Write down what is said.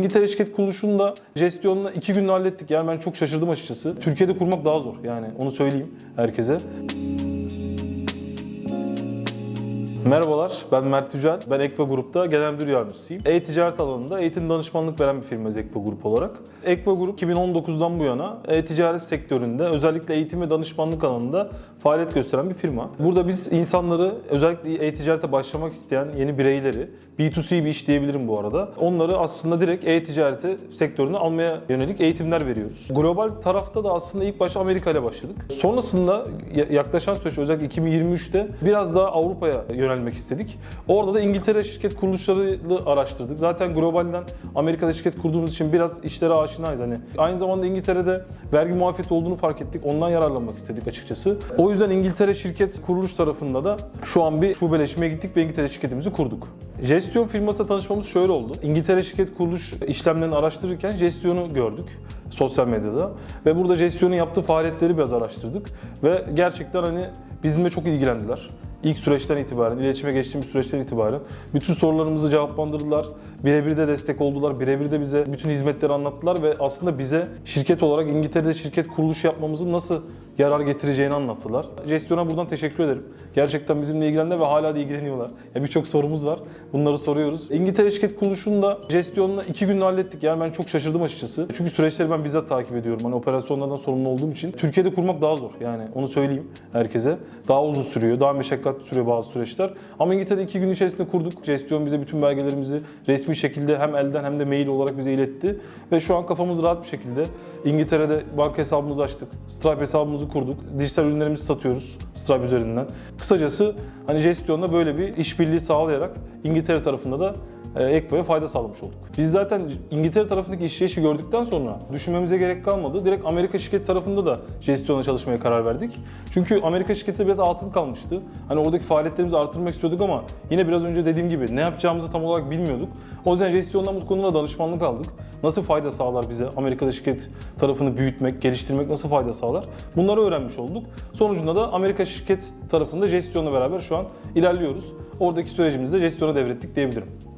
İngiltere şirket kuruluşunu da Jestion'la iki günde hallettik. Yani ben çok şaşırdım açıkçası. Türkiye'de kurmak daha zor yani onu söyleyeyim herkese. Merhabalar, ben Mert Yücel. Ben Ekva Grup'ta genel müdür yardımcısıyım. E-ticaret alanında eğitim danışmanlık veren bir firmayız Ekva Grup olarak. Ekva Grup 2019'dan bu yana e-ticaret sektöründe özellikle eğitim ve danışmanlık alanında faaliyet gösteren bir firma. Burada biz insanları özellikle e-ticarete başlamak isteyen yeni bireyleri, B2C bir iş diyebilirim bu arada. Onları aslında direkt e-ticarete sektörüne almaya yönelik eğitimler veriyoruz. Global tarafta da aslında ilk başta Amerika ile başladık. Sonrasında ya- yaklaşan süreç özellikle 2023'te biraz daha Avrupa'ya yönelmek istedik. Orada da İngiltere şirket kuruluşlarını araştırdık. Zaten globalden Amerika'da şirket kurduğumuz için biraz işlere aşinayız. Hani aynı zamanda İngiltere'de vergi muafiyeti olduğunu fark ettik. Ondan yararlanmak istedik açıkçası. O yüzden İngiltere şirket kuruluş tarafında da şu an bir şubeleşmeye gittik ve İngiltere şirketimizi kurduk. Jestyon firmasıyla tanışmamız şöyle oldu. İngiltere şirket kuruluş işlemlerini araştırırken Jestyon'u gördük sosyal medyada ve burada Jestyon'un yaptığı faaliyetleri biraz araştırdık ve gerçekten hani bizimle çok ilgilendiler. İlk süreçten itibaren, iletişime geçtiğimiz süreçten itibaren bütün sorularımızı cevaplandırdılar. Birebir de destek oldular. Birebir de bize bütün hizmetleri anlattılar ve aslında bize şirket olarak İngiltere'de şirket kuruluşu yapmamızın nasıl yarar getireceğini anlattılar. Jestyon'a buradan teşekkür ederim. Gerçekten bizimle ilgilendiler ve hala da ilgileniyorlar. Ya Birçok sorumuz var. Bunları soruyoruz. İngiltere şirket kuruluşunu da Jestyon'la iki günde hallettik. Yani ben çok şaşırdım açıkçası. Çünkü süreçleri ben bizzat takip ediyorum. Hani operasyonlardan sorumlu olduğum için. Türkiye'de kurmak daha zor. Yani onu söyleyeyim herkese. Daha uzun sürüyor. Daha meşakkatli sürüyor bazı süreçler. Ama İngiltere'de iki gün içerisinde kurduk. Jestyon bize bütün belgelerimizi resmi şekilde hem elden hem de mail olarak bize iletti. Ve şu an kafamız rahat bir şekilde İngiltere'de banka hesabımızı açtık. Stripe hesabımızı kurduk. Dijital ürünlerimizi satıyoruz Stripe üzerinden. Kısacası hani Jestyon'da böyle bir işbirliği sağlayarak İngiltere tarafında da e, Ekva'ya fayda sağlamış olduk. Biz zaten İngiltere tarafındaki işleyişi gördükten sonra düşünmemize gerek kalmadı. Direkt Amerika şirketi tarafında da Jestion'a çalışmaya karar verdik. Çünkü Amerika şirketi biraz atıl kalmıştı. Hani oradaki faaliyetlerimizi artırmak istiyorduk ama yine biraz önce dediğim gibi ne yapacağımızı tam olarak bilmiyorduk. O yüzden Jestion'dan bu konuda danışmanlık aldık. Nasıl fayda sağlar bize Amerika'da şirket tarafını büyütmek, geliştirmek nasıl fayda sağlar? Bunları öğrenmiş olduk. Sonucunda da Amerika şirket tarafında Jestion'la beraber şu an ilerliyoruz. Oradaki sürecimizi de Jestion'a devrettik diyebilirim.